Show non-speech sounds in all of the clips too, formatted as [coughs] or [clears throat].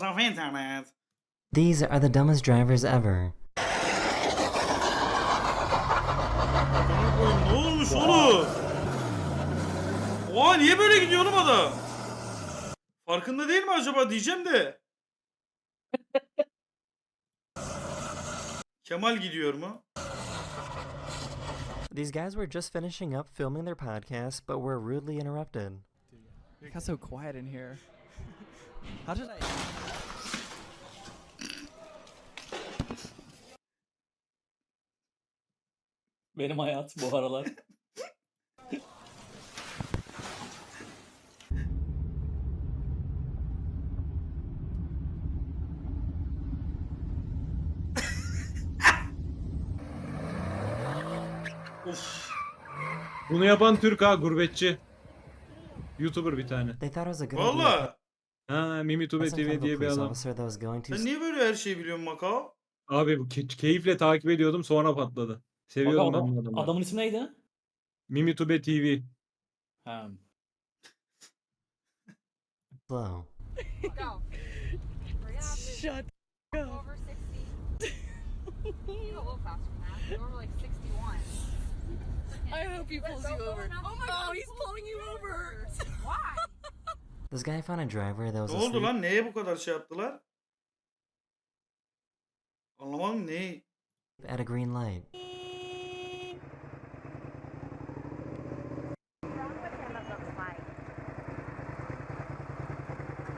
because of internet. These are the dumbest drivers ever. Ne olmuş oğlum? Oha niye böyle gidiyor oğlum adam? Farkında değil mi acaba diyeceğim de. [laughs] Kemal gidiyor mu? These guys were just finishing up filming their podcast, but were rudely interrupted. It got so quiet in here. How did I? Benim hayat bu aralar. [laughs] Of. Bunu yapan Türk ha gurbetçi. YouTuber bir tane. İt was a good. Valla. Ha Mimi Tube TV diye bir adam. Sen niye böyle her şeyi biliyorsun Makao? Abi bu ke- keyifle takip ediyordum sonra patladı. Seviyordum Bakalım, ben bu adamı. adamın ismi neydi? Mimi Tube TV. Ha. slow. Go. Up. Shut Go over 60. you go a little faster than that. Go over like 61. I hope he pulls Go- you over. Oh my god, he's pulling you over. Why? This guy found a driver that was Ne oldu asleep lan? Neye bu kadar şey yaptılar? Anlamadım ne? at a green light.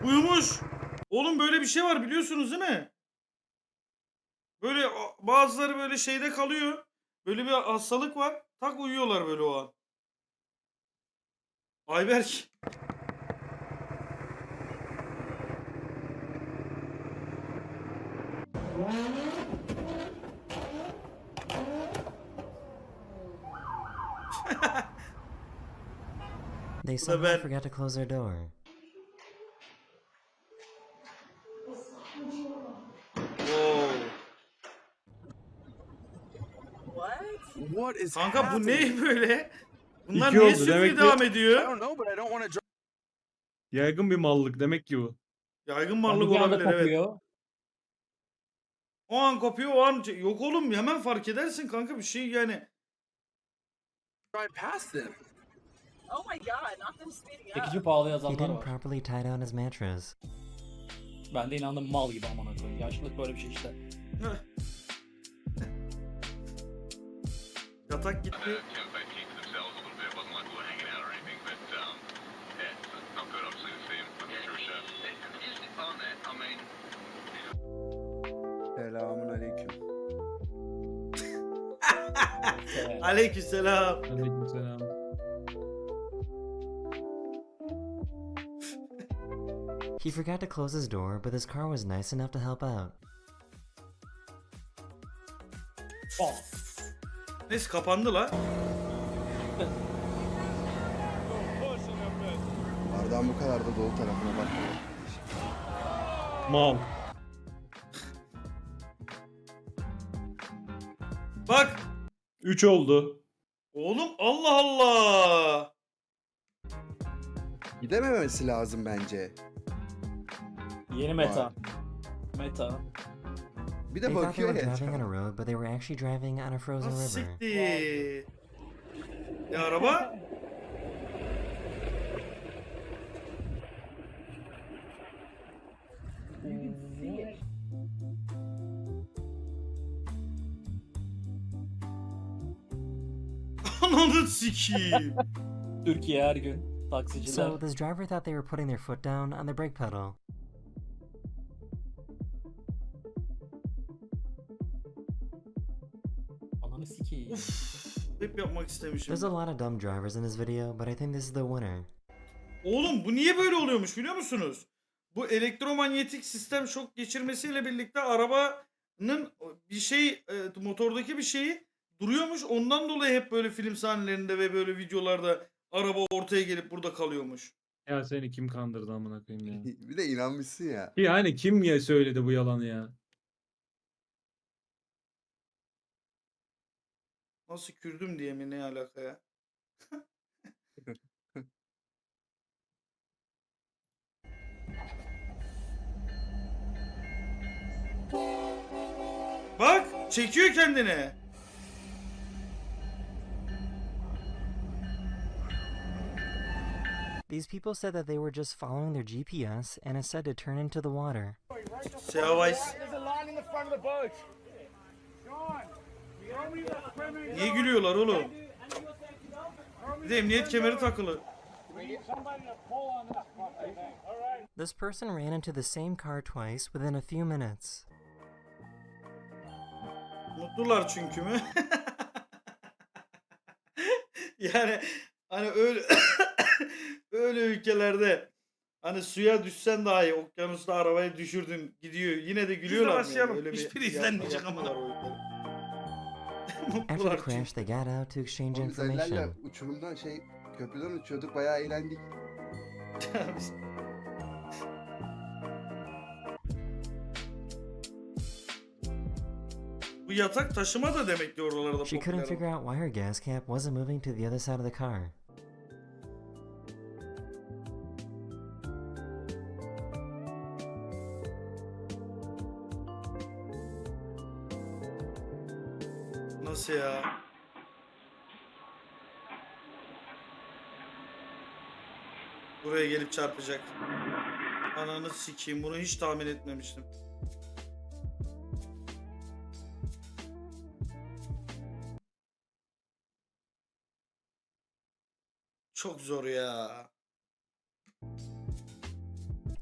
Uyumuş. Oğlum böyle bir şey var biliyorsunuz değil mi? Böyle a- bazıları böyle şeyde kalıyor. Böyle bir hastalık var. Tak uyuyorlar böyle o an. Ayberk. They somehow forgot to close their door. Oo. What? What is Kanka bu ne böyle? Bunlar İki niye oldu, sürekli demek ki- devam I ediyor? don't know, but I don't want to drive. Yaygın bir mallık demek ki bu. Yaygın varlık anda olabilir evet. O an kopuyor o an yok oğlum hemen fark edersin kanka bir şey yani. past them. Oh my god, not them speeding up. Çekici pahalı He yazanlar didn't var. properly tie down his mattress. Ben de inandım mal gibi amına koyayım. Yaşlılık böyle bir şey işte. Yatak gitti. Aleykümselam. Aleykümselam. He forgot to close his door, but his car was nice enough to help out. bam. Neyse kapandı la. Bardağın bu kadar da dolu tarafına bakma. Mal. 3 oldu. oğlum Allah Allah. Gidememesi lazım bence. Yeni meta. Meta. Bir They de thought they bakıyor were ya. driving on a road, but they were actually driving on a frozen Nasıl river. siktir. Ya araba? Ananı sikeyim. Türkiye her gün. Taksiciler. So this driver thought they were putting their foot down on the brake pedal. Ananı sikeyim. Hep yapmak istemişim. There's a lot of dumb drivers in this video, but I think this is the winner. Oğlum bu niye böyle oluyormuş biliyor musunuz? Bu elektromanyetik sistem şok geçirmesiyle birlikte arabanın bir şey e, motordaki bir şeyi duruyormuş. Ondan dolayı hep böyle film sahnelerinde ve böyle videolarda araba ortaya gelip burada kalıyormuş. Ya seni kim kandırdı amına koyayım ya. [laughs] Bir de inanmışsın ya. Yani kim ya söyledi bu yalanı ya? Nasıl kürdüm diye mi ne alaka ya? [laughs] Bak çekiyor kendini. These people said that they were just following their GPS and it said to turn into the water. So I. There's a line in the front of the boat. John, Niye gülüyorlar oğlum? Bir de emniyet kemeri takılı. This person ran into the same car twice within a few minutes. Mutlular çünkü mü? [laughs] yani hani öyle [coughs] öyle ülkelerde hani suya düşsen dahi okyanusta arabayı düşürdün gidiyor yine de gülüyorlar. mı yani? başlayalım. Öyle bir Hiçbiri izlenmeyecek ülkeler. [laughs] After the crash, they got out to exchange information. uçurumdan şey köprüden uçuyorduk bayağı eğlendik. Bu yatak taşıma da demek ki oralarda She couldn't popüler. figure out why her gas cap wasn't moving to the other side of the car. Nasıl ya? Buraya gelip çarpacak. Ananı sikeyim bunu hiç tahmin etmemiştim. Çok zor ya.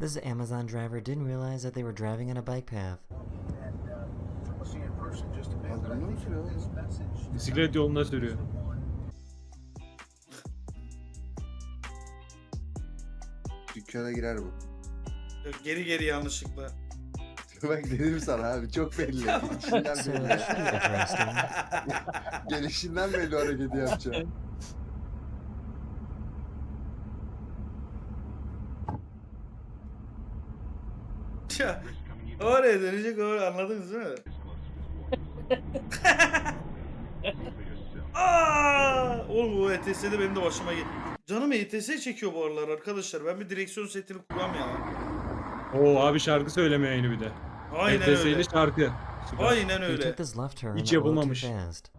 This Amazon driver didn't realize that they were driving on a bike path. Musun ya? Bisiklet yoluna sürüyor. Dükkana girer bu. Yok, Geri geri yanlışlıkla. [laughs] Bak dedim sana abi çok belli. [laughs] Gelişinden belli. [laughs] Gelişinden belli hareketi yapacağım. Ya oraya dönecek oraya anladınız değil mi? Aa! Oğlum bu ETS'de benim de başıma gel. Canım ETS çekiyor bu aralar arkadaşlar. Ben bir direksiyon setini kuram ya. Oo abi şarkı söyleme yayını bir de. Aynen ETS'li öyle. şarkı. Süper. Aynen öyle. took this left turn Hiç a little too yapılmamış. fast.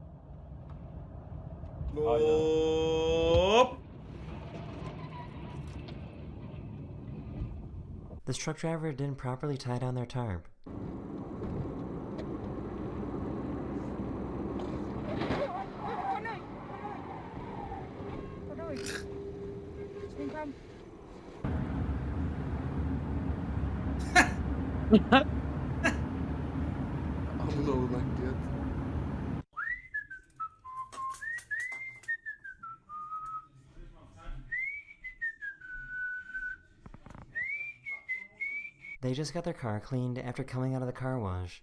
Hop. This truck driver didn't properly tie down their tarp. They just got their car cleaned after coming out of the car wash.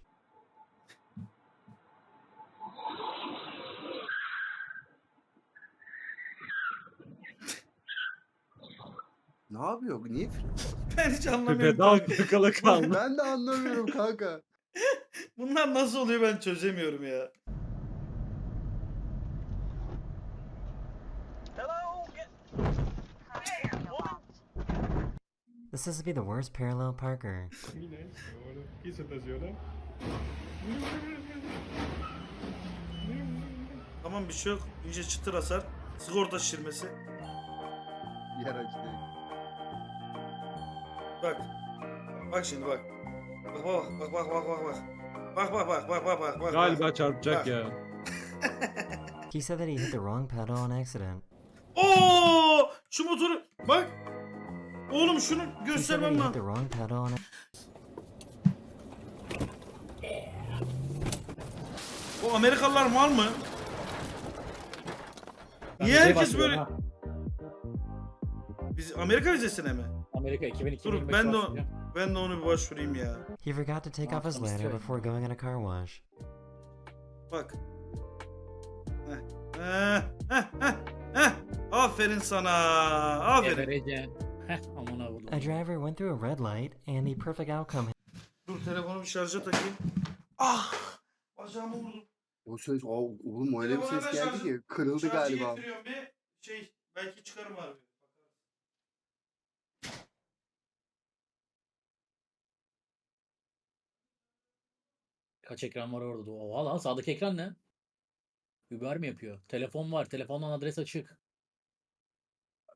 Ne yapıyor? Niye fren? [laughs] Ben hiç anlamıyorum. Pedal kanka. kaldı. Ben de anlamıyorum kanka. [laughs] Bunlar nasıl oluyor ben çözemiyorum ya. This has to be the worst parallel parker. Tamam bir şey yok. İnce çıtır hasar. Sigorta şişirmesi. Yer açtı. Bak. Bak şimdi bak. Bak bak bak bak bak bak bak. Bak bak bak bak bak bak bak. Galiba çarpacak Bak. ya. [laughs] He said that he hit the wrong pedal on accident. Oo! Şu motoru bak. Oğlum şunu He said that göstermem he hit lan. the wrong pedal on O Amerikalılar mal mı? Niye vizeye herkes böyle-. Biz Amerika vizesine mi? Amerika 2002 Dur ben de o- ben de onu bir başvurayım ya. He forgot to take off his ladder before going on a car wash. Bak. Heh. Heh. Heh. Heh. Heh. Aferin sana. Aferin. Heh koydum. A driver went through a red light, and the perfect outcome Dur telefonu bir şarja takayım. Ah! Bacağımı vurdum. O ses, o, oğlum öyle bir ses geldi ki kırıldı Şarjı galiba. getiriyorum bir şey belki çıkarım abi. Kaç ekran var orada? Oha lan sağdaki ekran ne? Uber mi yapıyor? Telefon var. Telefondan adres açık.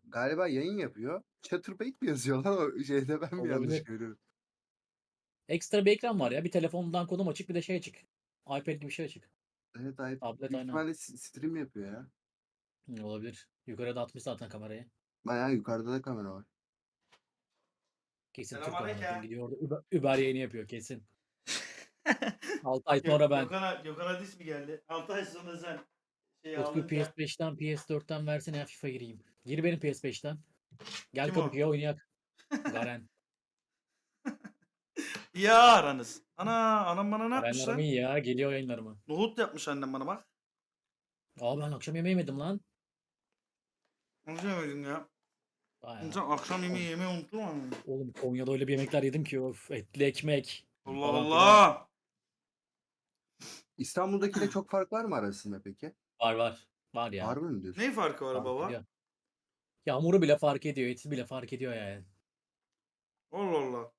Galiba yayın yapıyor. Chatterbait mi yazıyor lan o şeyde ben mi yanlış Olabilir. görüyorum? Ekstra bir ekran var ya. Bir telefondan konum açık bir de şey açık. iPad gibi bir şey açık. Evet ayıp. Tablet Büyük aynen. ihtimalle s- stream yapıyor ya. Hı, Olabilir. Yukarıda atmış zaten kamerayı. Bayağı yukarıda da kamera var. Kesin Türk Selamünaleyküm. gidiyor orada Uber, Uber yayını yapıyor kesin. [laughs] 6 ay sonra ben. Gökhan'a, Gökhan'a dis mi geldi? 6 ay sonra sen şey Utku aldın ya. PS5'ten PS4'ten versene ya FIFA gireyim. Gir benim PS5'ten. Gel Kim o? Kadıköy'e oynayak. Garen. [laughs] Ya aranız. Ana anam bana ne yapmış Garenlerim lan? iyi ya. Geliyor yayınlarıma. Nohut yapmış annem bana bak. Aa ben akşam yemeği yemedim lan. Nasıl yemedin ya? Vay İnsan akşam yemeği yemeyi unutur mu? Oğlum Konya'da öyle bir yemekler yedim ki of etli ekmek. Allah. Allah. İstanbul'dakiyle [clears throat] çok fark var mı arasında peki? Var var. Var ya. Var mı diyorsun? Ne farkı var Fark baba? ediyor. Yağmuru bile fark ediyor. Eti bile fark ediyor yani. Allah Allah.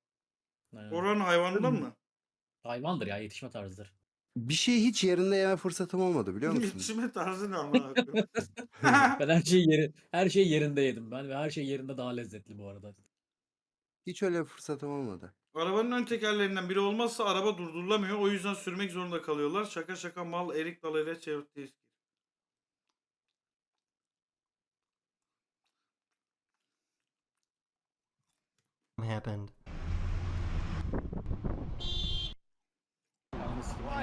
Aynen. Oranın hayvanından mı? [clears throat] Hayvandır ya yetişme tarzıdır. Bir şey hiç yerinde yeme fırsatım olmadı biliyor [laughs] musun? Yetişme tarzı ne amına [laughs] koyayım? [laughs] ben her şeyi yeri her şeyi yerinde yedim ben ve her şey yerinde daha lezzetli bu arada. Hiç öyle fırsatım olmadı. Arabanın ön tekerlerinden biri olmazsa araba durdurulamıyor. O yüzden sürmek zorunda kalıyorlar. Şaka şaka mal erik dalıyla çevirtiyiz. happened.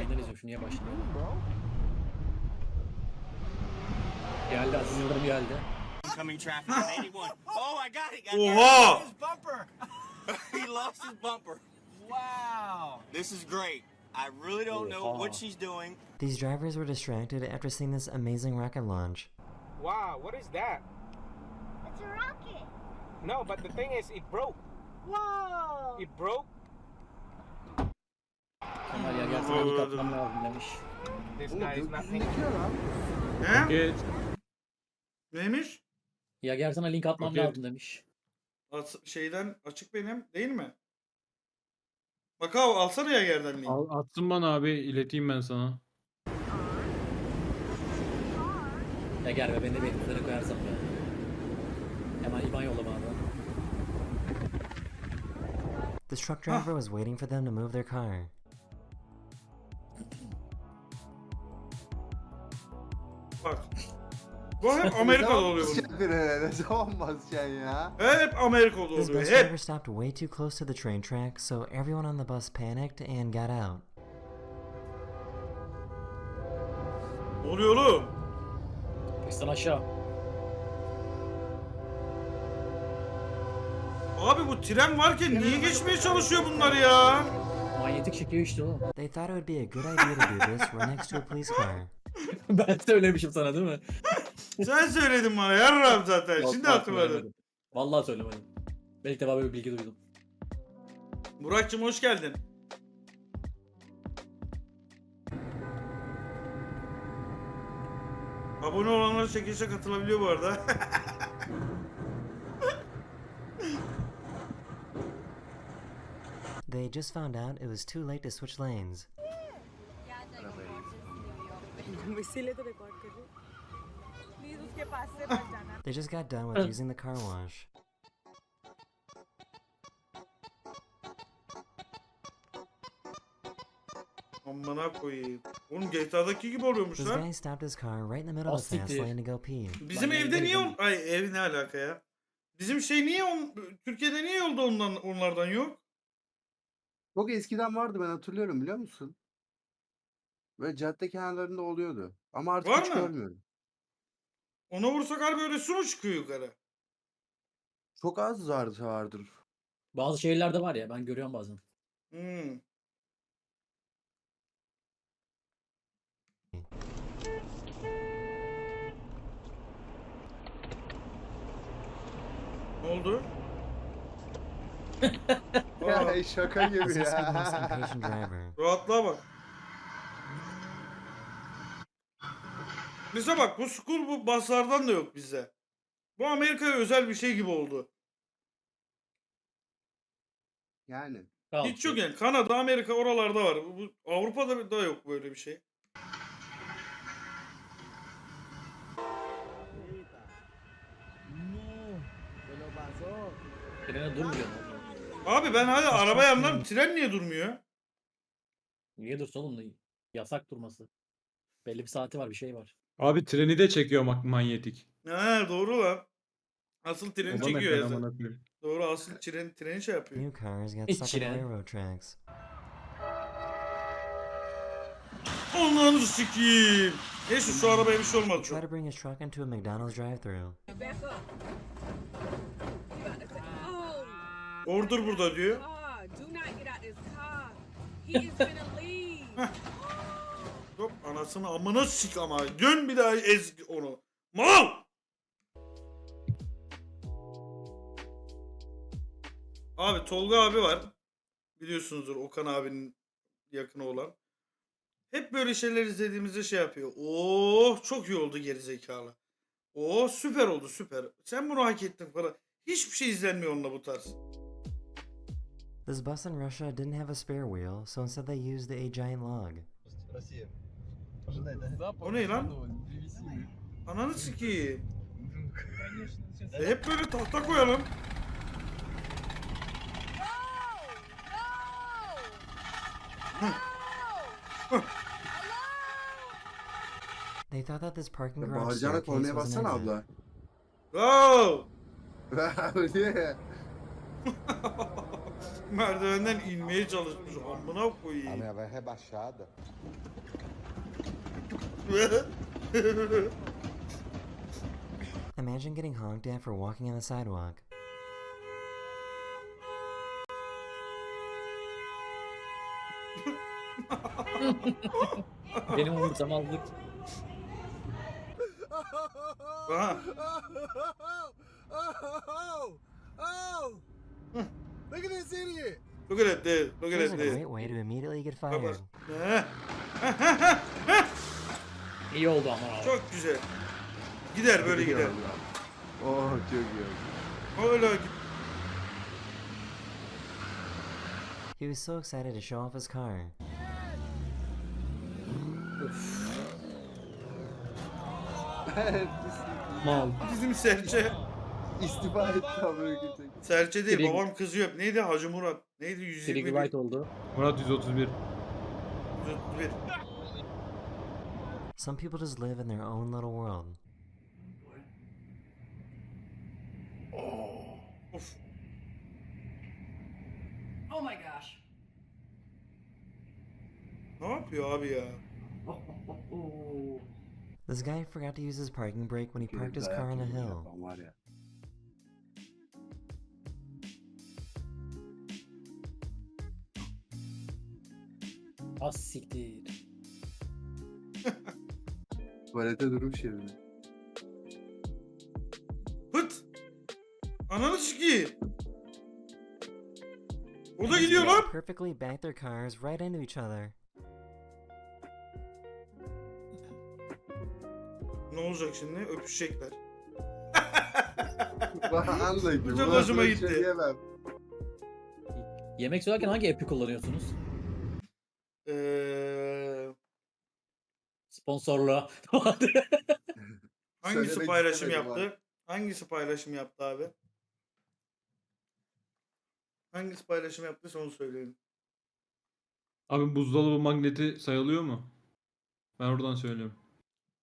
Neyden izliyorum şu niye başlıyor? Geldi Aziz Yıldırım geldi. Coming [laughs] lost his bumper. Wow. This is great. I really don't know what she's doing. These drivers were distracted after seeing this amazing rocket launch. Wow, what is that? It's a rocket. No, but the thing is, it broke. Whoa. It broke. Kemal ya gelsene ilk atmam lazım demiş. This Oğlum guy is not gökyüzündeki ne lan? He? Geç. Neymiş? Ya gelsene link atmam Okey. lazım demiş. As- şeyden açık benim değil mi? Bak abi alsana ya yerden link. Al, atsın bana abi ileteyim ben sana. Ya gel be beni de beklere koyarsam ya. Hemen IBAN yolla bana da. The truck driver was waiting for them to move their car. Bak. Bu hep Amerika'da oluyor bunun. Basacaksın frene, Ne zaman basacaksın ya? Hep Amerika'da This oluyor. bus Hep. driver stopped way too close to the train track, so everyone on the bus panicked and got out. Ne oluyor oğlum? Pistten aşağı. Abi bu tren varken niye geçmeye çalışıyor bunlar ya? Manyetik çekiyor işte oğlum. They thought it would be a good idea to do this right next to a police car. [laughs] ben söylemişim sana değil mi? Sen söyledin bana yarram zaten. Şimdi Vallahi hatırladım. söylemedim. Vallahi söylemedim. Belki de böyle bir bilgi duydum. Burak'cığım hoş geldin. Abone olanlar çekilişe katılabiliyor bu arada. [laughs] They just found out it was too late to switch lanes. तुम इसीलिए तो रिकॉर्ड कर रही हो प्लीज उसके पास से बच जाना They just got done with using the car wash. Amına koyayım. Oğlum GTA'daki gibi oluyormuş This lan. guy stopped his car right in the middle of the fast Asiktir. lane to go pee. Bizim Ben evde niye evdeydim. on... Ay ev ne alaka ya? Bizim şey niye on... Türkiye'de niye yolda ondan onlardan yok? Çok eskiden vardı ben hatırlıyorum biliyor musun? Böyle cadde kenarlarında oluyordu. Ama artık Var hiç mı? görmüyorum. Ona vursak harbi öyle su mu çıkıyor yukarı? Çok az vardı vardır. Bazı şehirlerde var ya ben görüyorum bazen. Hmm. Ne oldu? [laughs] Aa, Ya şaka gibi ya. driver. rahatlığa bak. Bize bak bu school bu baslardan da yok bizde. Bu Amerika'ya özel bir şey gibi oldu. Yani Kaldı. Hiç yok yani. Kanada, Amerika oralarda var. Bu, bu- Avrupa'da da yok böyle bir şey. Trene durmuyor. Abi ben hala arabaya anlarım. Tren niye durmuyor? Niye dursun oğlum? Yasak durması. Belli bir saati var bir şey var. Abi treni de çekiyor mak- manyetik. Ha doğru lan. Asıl treni O da çekiyor amına koyayım. Doğru asıl tren, treni şey yapıyor. New cars get Hiç stuck on tren. railroad tracks. Onları sikiyim. Neyse şu arabaya bir şey olmadı Try çok. to bring his truck into a McDonald's drive-thru. Back up. You about to say, oh, Ordur burada diyor. car. Do not get out this car. He is gonna leave. [laughs] Hop anasını amına sik ama. Dön bir daha ez onu. Mal! Abi Tolga abi var. Biliyorsunuzdur Okan abinin yakını olan. Hep böyle şeyler izlediğimizde şey yapıyor. Oh çok iyi oldu gerizekalı. Oh süper oldu süper. Sen bunu hak ettin falan. Hiçbir şey izlenmiyor onunla bu tarz. This bus in Russia didn't have a spare wheel, so instead they used a giant log. O ne lan? Ananı sikeyim. E hep böyle tahta koyalım. They thought that this parking Ya garage Bağıracağına staircase kornaya was an bassana exit. abla. Go! [laughs] Öyle. [laughs] Merdivenden inmeye çalışmış. Amına koyayım. vai rebaixada. [laughs] Imagine getting honked at for walking on the sidewalk. Benim umursamazlık. Aha. Look at this idiot! Look at that dude. Look at Here's that a dude. great way to immediately get fired. [laughs] İyi oldu ama. abi. Çok güzel. Gider böyle gider. Oh çok iyi. Öyle git. He was so excited to show off his car. Mal. Bizim Serçe. İstifa etti amına koyayım. Serçe değil Trig- babam kızıyor. Neydi Hacı Murat? Neydi Trigger 121? White oldu. Murat 131. 131. Some people just live in their own little world. Oh. Of. Oh my gosh. Ne yapıyor abi ya? This guy forgot to use his parking brake when he parked his car on a hill. yapan var ya. Az siktir. Tuvalete durmuş yerine. Hıt. Ananı sikeyim. O da gidiyor lan. Perfectly backed their cars right into each other. Ne olacak şimdi? Öpüşecekler. [laughs] Anla ki. Bu çok hoşuma gitti. Şey diyemem. Yemek söylerken hangi app'i kullanıyorsunuz? Sponsorluğa. [laughs] Hangisi Söylemek paylaşım istemedim yaptı? Hangisi paylaşım yaptı abi? Hangisi paylaşım yaptıysa onu söyleyin. Abi buzdolabı magneti sayılıyor mu? Ben oradan söylüyorum.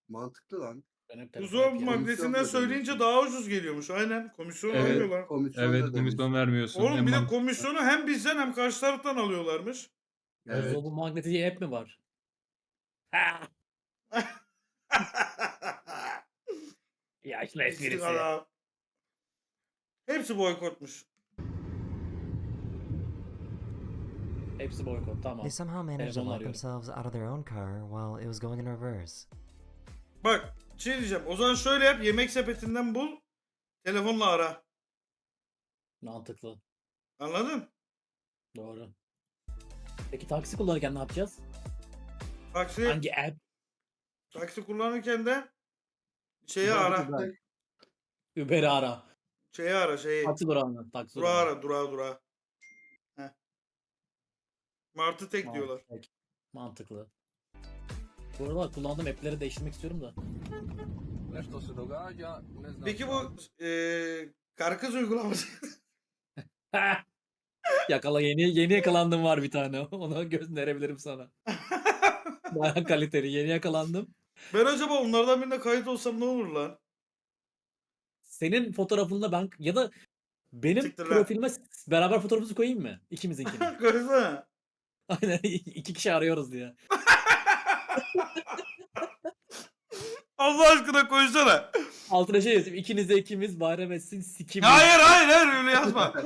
Mantıklı lan. Ben hep telefon Buzdolabı yapıyorum. magnetinden söyleyince daha ucuz geliyormuş. Aynen. Komisyon Evet. alıyorlar. Komisyon Evet demiş. komisyon vermiyorsun. Oğlum En bir de mantıklı. komisyonu hem bizden hem karşı taraftan alıyorlarmış. Evet. Buzdolabı magneti diye app mi var? Ha! Yaşlı esprisi. İstikala. Hepsi boykotmuş. Hepsi boykot tamam. They somehow managed to Telefonla lock arıyorum. themselves out of their own car while it was going in reverse. Bak şey diyeceğim. O zaman şöyle yap. Yemek sepetinden bul. Telefonla ara. Mantıklı. Anladın? Doğru. Peki taksi kullanırken ne yapacağız? Taksi, Hangi app? taksi kullanırken de şeyi ara. Uber'i ara. Şeyi ara şeyi. Taksi durağını. Taksi Durağı durağını. ara. Durağı durağı. Martı tek diyorlar. Mantıklı. Mantıklı. Bu arada kullandığım app'leri değiştirmek istiyorum da. Peki bu eee karkız uygulaması. [laughs] Yakala yeni yeni yakalandım var bir tane. [laughs] Onu gönderebilirim sana. [laughs] Bayağı kaliteli. Yeni yakalandım. Ben acaba onlardan birine kayıt olsam ne olur lan? Senin fotoğrafınla ben ya da benim Siktir lan. profilime beraber fotoğrafımızı koyayım mı? İkimizinkini. [laughs] Koysana. Aynen iki kişi arıyoruz diye. [laughs] Allah aşkına koysana. Altına şey yazayım. İkiniz de ikimiz bayram etsin sikim. Hayır hayır hayır öyle yazma. [laughs]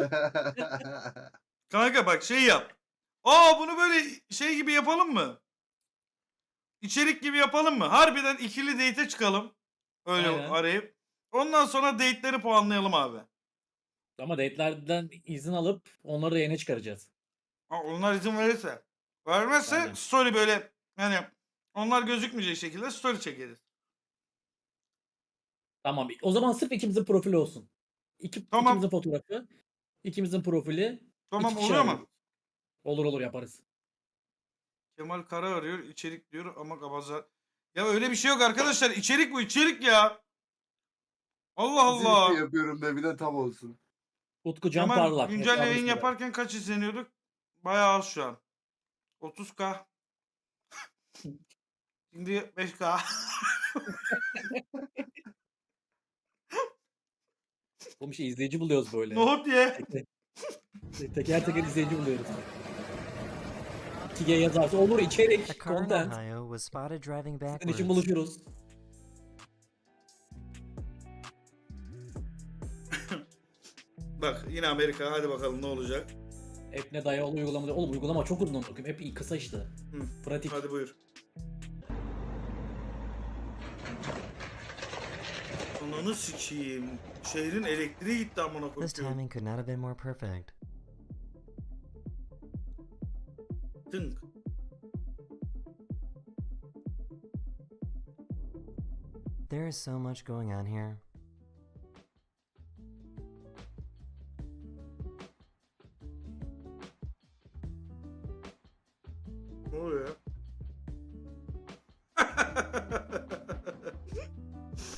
Kanka bak şey yap. Aa bunu böyle şey gibi yapalım mı? İçerik gibi yapalım mı? Harbiden ikili date'e çıkalım. Öyle Aynen. arayıp. Ondan sonra date'leri puanlayalım abi. Ama date'lerden izin alıp onları da yayına çıkaracağız. Ha, onlar izin verirse. Vermezse Aynen. story böyle hani onlar gözükmeyecek şekilde story çekeriz. Tamam. O zaman sırf ikimizin profili olsun. İki, Tamam. ikimizin fotoğrafı. ikimizin profili. Tamam iki kişi oluyor mu? arıyoruz. Olur olur yaparız. Kemal Kara arıyor içerik diyor ama kabaza. Ya öyle bir şey yok arkadaşlar. İçerik bu içerik ya. Allah Allah. yapıyorum da bir de tam olsun. Utku Can Kemal Parlak. güncel hesabı yayın üstüne. yaparken kaç izleniyorduk? Bayağı az şu an. 30k. [laughs] Şimdi 5k. Oğlum şey izleyici buluyoruz böyle. Nohut ye. Teker teker izleyici buluyoruz. 2G yazarsa olur A içerik, car in content. Ohio was spotted driving Senin için buluşuruz. [laughs] Bak yine Amerika hadi bakalım ne olacak. App ne dayalı uygulama. Oğlum uygulama çok uzun okuyayım. App iyi kısa işte. Hı, Pratik. Hadi buyur. Ananı sikeyim. Şehrin elektriği gitti amına This koyayım. timing could not have been more perfect. Tınk. There is so much going on here. Oh, ne oluyor ya?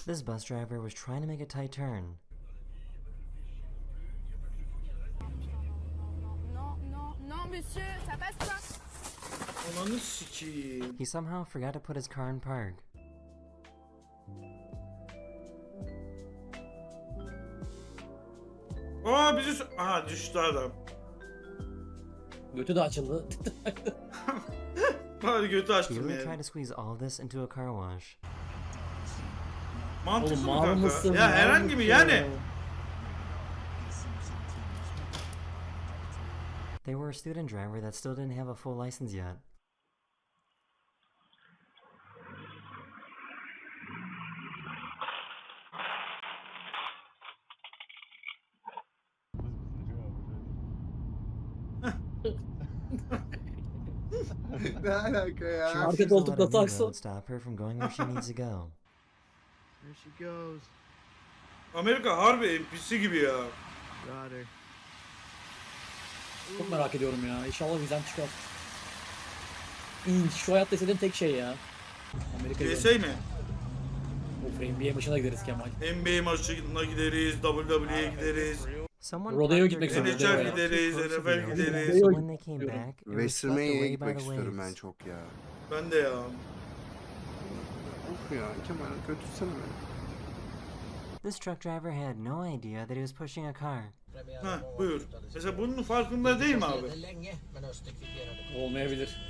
This bus driver was trying to make a tight turn. Ananı sikeyim. He somehow forgot to put his car in park. Aa bizi... sö- Aha düştü adam. Götü de açıldı. [laughs] Hadi götü He açtım really yani. tried to squeeze all of this into a car wash. Mantıklı Oğlum mı mal kanka? mısın? Ya mal herhangi bir mısın? yani. They were a student driver that still didn't have a full license yet. Ne alaka ya? She Arka koltukta a new road saksı. stop her from going where she needs to go. [laughs] There she goes. Amerika harbi NPC gibi ya. Got her. Çok merak ediyorum ya. İnşallah vizem çıkar. İyi, şu hayatta istediğim tek şey ya. Amerika'ya USA mi? Of NBA maçına gideriz Kemal. NBA maçına gideriz, WWE'ye gideriz. Someone Rodeo parked gitmek istiyorum. NHL gideriz, NFL gideriz. When they came back, it was swept away by gitmek the istiyorum ben waves. çok ya. Ben de ya. Of ya Kemal götürsene beni. This truck driver had no idea that he was pushing a car. Heh buyur. Mesela bunun farkında değil mi abi? Olmayabilir.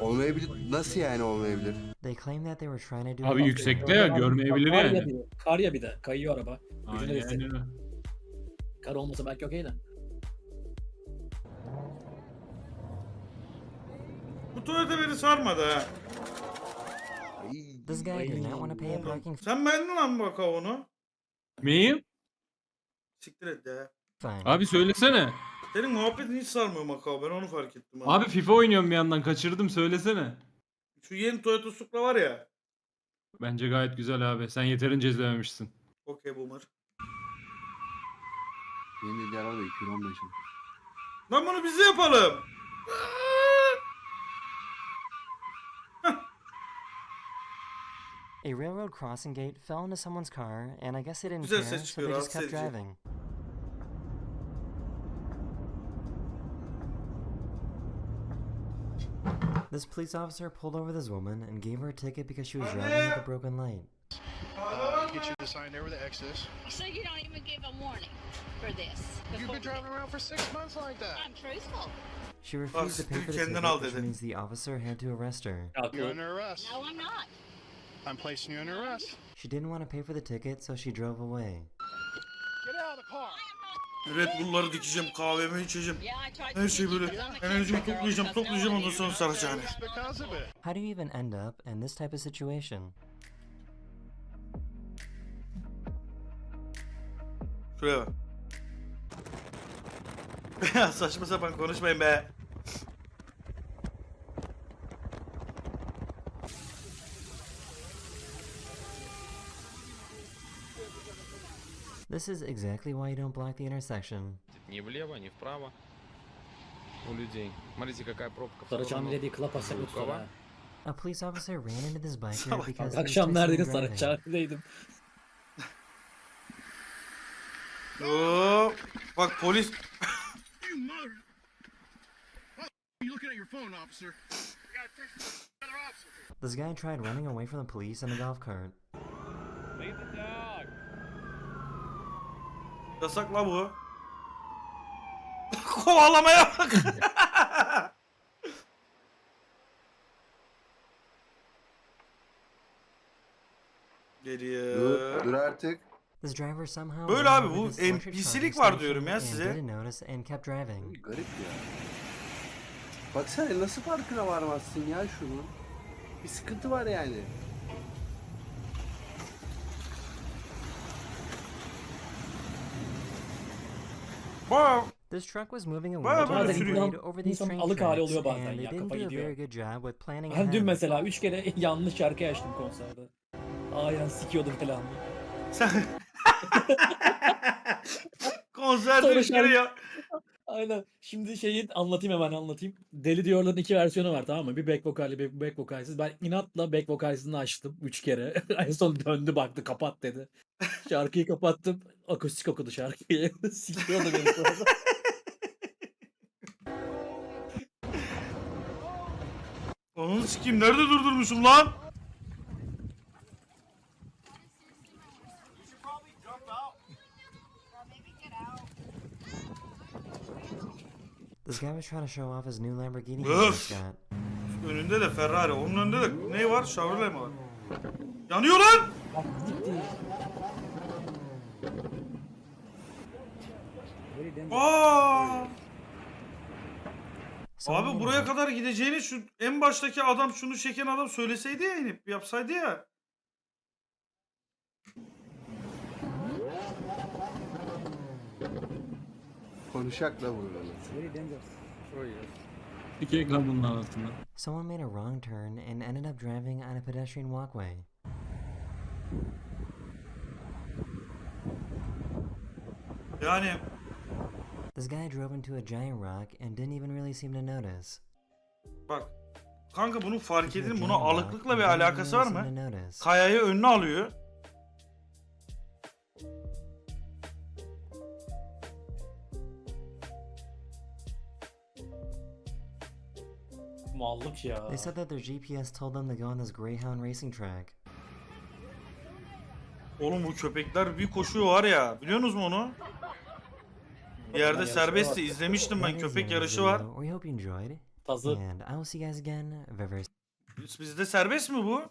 Olmayabilir. Nasıl yani olmayabilir? They claimed that they were trying to do Abi yüksekte ya görmeyebilir Kar ya yani. bir de, kar ya bir de. Kayıyor araba. Aynen öyle. Kar olmasa belki okey de. Bu tuvalete beni sarmadı ha. This guy did not want to pay a parking Sen beğendin lan bak onu. Neyi? Siktir et ya. fine. Abi söylesene. Senin muhabbetin hiç sarmıyor Macao. Ben onu fark ettim. Abi FIFA oynuyorum bir yandan kaçırdım söylesene. Şu yeni Toyota Supra var ya. Bence gayet güzel abi. Sen yeterince izlememişsin. Okey boomer. Yeni gel abi 2015'in. Lan bunu biz de yapalım. A railroad crossing gate fell into someone's car, and I guess they didn't Güzel care, ses so they just kept edici. driving. This police officer pulled over this woman and gave her a ticket because she was driving with a broken light. Get you the sign there with the Exodus. So you don't even give a warning for this? You've been driving around for six months like that. I'm truthful. She refused to pay for the kendin ticket, al which dedi. means the officer had to arrest her. You're Haklı. under arrest. No, I'm not. I'm placing you under arrest. She didn't want to pay for the ticket, so she drove away. Get out of the car. Red Bull'ları dikeceğim, kahvemi içeceğim. Her şey you, böyle enerjimi toplayacağım, toplayacağım ondan sonra saracağım. How do you even end up in this type of situation? Şuraya bak. [laughs] Saçma sapan konuşmayın be. This is exactly why you don't block the intersection. Ни влево, ни вправо. У людей. Смотрите, какая пробка. в Saraçhane сторону dediği klap açsak lütfen Lukova. ha. A police officer ran into this biker Salak. because he was Akşam texting neredeydin and driving. Saraçhane'deydim. Oo, bak polis You mother. What are you looking at your phone, officer? I got a text from another officer. This guy tried running away from the police in a golf cart. Yasak la bu. [laughs] Kovalamaya bak. [laughs] Dur, Geliyor. dur artık. This driver somehow Böyle abi, bu NPC'lik var diyorum ya size. Garip ya. Baksana nasıl farkına varmazsın ya şunun. Bir sıkıntı var yani. This truck was moving Bayağı böyle sürüyor. grade over these İnsanın train alık hali tracks, oluyor bazen and they ya, didn't kafa do a gidiyor. very good job with planning Ben dün ahead. mesela 3 kere [laughs] yanlış şarkı açtım konserde. Aynen sikiyordum falan. Sen... [laughs] Konserde Sonra üç kere ya. Aynen. Şimdi şeyi anlatayım hemen anlatayım. Deli Diyorlar'ın iki versiyonu var tamam mı? Bir back vokalli bir back vokalsiz. Ben inatla back vokalsizini açtım 3 kere. [laughs] en son döndü baktı kapat dedi. Şarkıyı kapattım. Akustik okudu şarkıyı. [laughs] Sikiyordu beni sonra. Onun sikeyim nerede durdurmuşum lan? This guy was trying to show off his new Lamborghini he Öf. just got. Önünde de Ferrari, onun önünde de ne var? Chevrolet mi var? Yanıyor lan! Aa! Abi buraya kadar gideceğini şu en baştaki adam şunu çeken adam söyleseydi ya inip yapsaydı ya. Konuşak da burada. İki ekran bunun arasında. Someone made a wrong turn and ended up driving on a pedestrian walkway. Yani This guy drove into a giant rock and didn't even really seem to notice. bak kanka bunu fark edin buna alıklıkla bir alakası var mı? Kayayı önüne alıyor. Mallık ya. They said that their GPS told them to go on this Greyhound racing track. Oğlum bu köpekler bir koşuyor var ya. Biliyorsunuz mu onu? Bir yerde serbestti. izlemiştim ben köpek yarışı var. We hope you enjoyed. Tazı. And I will see you guys again very Bizde serbest mi bu?